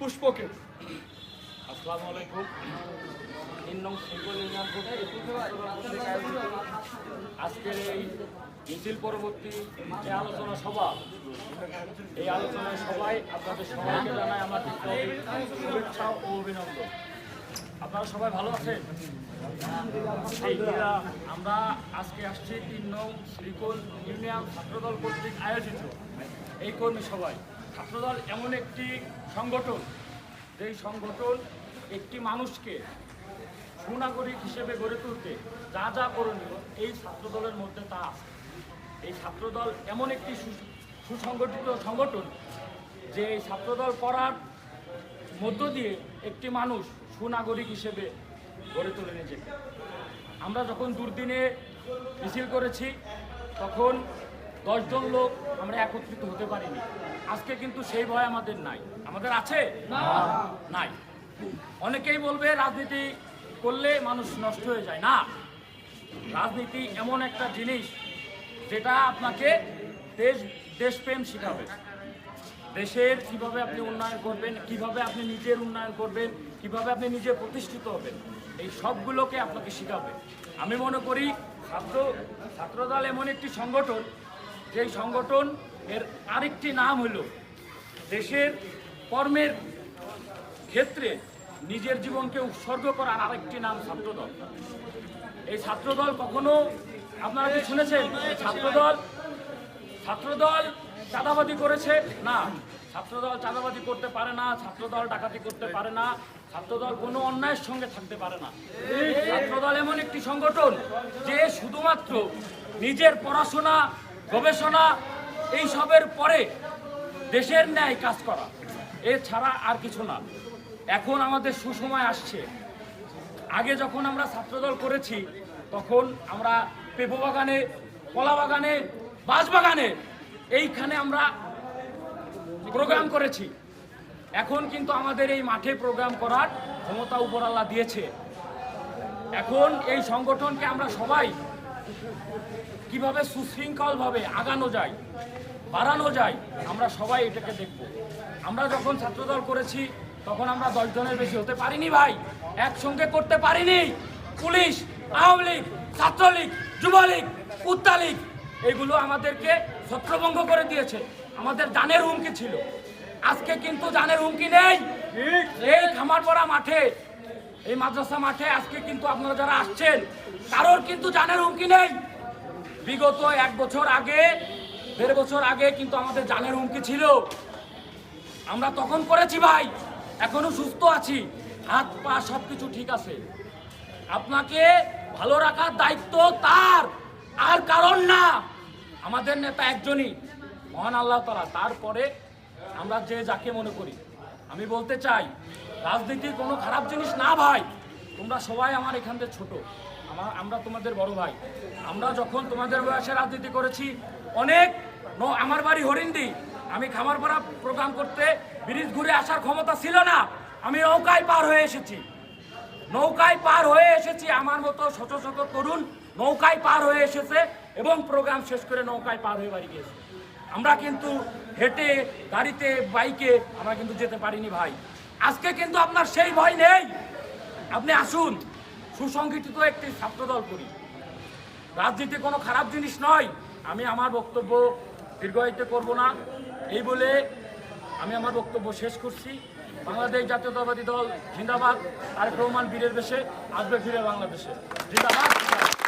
পুষ্পকে। আসসালামু আলাইকুম তিন নং শিল্পল ইউনিয়ন থেকে কর্তৃক আয়োজিত আজকের এই মিছিল পরবর্তী যে আলোচনা সভা এই আলোচনা সবাই আপনাদের সবাইকে জানাই আমার শুভেচ্ছা ও অভিনন্দন। আপনারা সবাই ভালো আছেন? আমরা আজকে আসছি তিন নং শ্রীকোল ইউনিয়ন ছাত্রদল কর্তৃক আয়োজিত। এই কর্মী সভায় ছাত্রদল এমন একটি সংগঠন, যেই সংগঠন একটি মানুষকে সুনাগরিক হিসেবে গড়ে তুলতে যা যা করণীয় এই ছাত্রদলের মধ্যে তা আছে। এই ছাত্রদল এমন একটি সুসংগঠিত সংগঠন, যে এই ছাত্রদল করার মধ্য দিয়ে একটি মানুষ সুনাগরিক হিসেবে গড়ে তুলে নিজেকে। আমরা যখন দুর্দিনে মিছিল করেছি, তখন দশজন লোক আমরা একত্রিত হতে পারিনি। আজকে কিন্তু সেই ভয় আমাদের নাই। আমাদের আছে? নাই। অনেকেই বলবে রাজনীতি করলে মানুষ নষ্ট হয়ে যায়। না। রাজনীতি এমন একটা জিনিস যেটা আপনাকে দেশ দেশপ্রেম শিখাবে। দেশের কীভাবে আপনি উন্নয়ন করবেন কীভাবে আপনি নিজের উন্নয়ন করবেন কীভাবে আপনি নিজে প্রতিষ্ঠিত হবেন এই সবগুলোকে আপনাকে শিখাবে। আমি মনে করি ছাত্র ছাত্রদল এমন একটি সংগঠন যেই সংগঠন, এর আরেকটি নাম হলো দেশের কর্মের ক্ষেত্রে নিজের জীবনকে উৎসর্গ করার আরেকটি নাম ছাত্রদল। এই ছাত্রদল কখনো, আপনারা কি শুনেছেন? ছাত্রদল ছাত্রদল চাঁদাবাদি করেছে? না, ছাত্রদল চাঁদাবাদি করতে পারে না, ছাত্রদল ডাকাতি করতে পারে না, ছাত্রদল কোনো অন্যায়ের সঙ্গে থাকতে পারে না। ছাত্রদল এমন একটি সংগঠন যে শুধুমাত্র নিজের পড়াশোনা গবেষণা এই সবের পরে দেশের ন্যায় কাজ করা। এছাড়া আর কিছু না। এখন আমাদের সুসময় আসছে। আগে যখন আমরা ছাত্রদল করেছি, তখন আমরা পেঁপো বাগানে, কলা বাগানে, বাঁশ বাগানে এইখানে আমরা প্রোগ্রাম করেছি। এখন কিন্তু আমাদের এই মাঠে প্রোগ্রাম করার ক্ষমতা উপরাল্লা দিয়েছে। এখন এই সংগঠনকে আমরা সবাই কীভাবে সুশৃঙ্খলভাবে আগানো যায় বাড়ানো যায় আমরা সবাই এটাকে দেখব। আমরা যখন ছাত্রদল করেছি তখন আমরা দশ জনের বেশি হতে পারিনি ভাই। একসঙ্গে করতে পারিনি। পুলিশ আওয়ামী লীগ ছাত্রলীগ যুবলীগ উত্তালীগ এগুলো আমাদেরকে ছত্রভঙ্গ করে দিয়েছে। আমাদের জানের হুমকি ছিল। আজকে কিন্তু জানের হুমকি নেই। এই খামারপাড়া মাঠে এই মাদ্রাসা মাঠে আজকে কিন্তু আপনারা যারা আসছেন, কারোর কিন্তু জানের হুমকি নেই। বিগত এক বছর আগে, দেড় বছর আগে কিন্তু আমাদের জানের হুমকি ছিল। আমরা তখন করেছি ভাই, এখনও সুস্থ আছি। হাত, পা সব কিছু ঠিক আছে। আপনাকে ভালো রাখার দায়িত্ব তার, আর কারণ না। আমাদের নেতা একজনই, মহান আল্লাহ তারা তারপরে আমরা যে যাকে মনে করি। আমি বলতে চাই রাজনীতি কোনো খারাপ জিনিস না ভাই। তোমরা সবাই আমার এখান থেকে ছোট। আমার, আমরা তোমাদের বড় ভাই। আমরা যখন তোমাদের বয়সে রাজনীতি করেছি, অনেক, ন- আমার বাড়ি হরিন্দি আমি খামারপাড়া প্রোগ্রাম করতে ব্রিজ ঘুরে আসার ক্ষমতা ছিল না। আমি নৌকায় পার হয়ে এসেছি। নৌকায় পার হয়ে এসেছি আমার মতো শত শত তরুণ নৌকায় পার হয়ে এসেছে এবং প্রোগ্রাম শেষ করে নৌকায় পার হয়ে বাড়ি গিয়েছে। আমরা কিন্তু হেঁটে, গাড়িতে, বাইকে আমরা কিন্তু যেতে পারিনি ভাই। আজকে কিন্তু আপনার সেই ভয় নেই। আপনি আসুন, সুসংগঠিত একটি ছাত্রদল করি। রাজনীতি কোনো খারাপ জিনিস নয়। আমি আমার বক্তব্য দীর্ঘায়িত করব না। এই বলে আমি আমার বক্তব্য শেষ করছি। বাংলাদেশ জাতীয়তাবাদী দল, জিন্দাবাদ। আর রহমান বীরের বেশে আসবে ফিরে বাংলাদেশে। জিন্দাবাদ।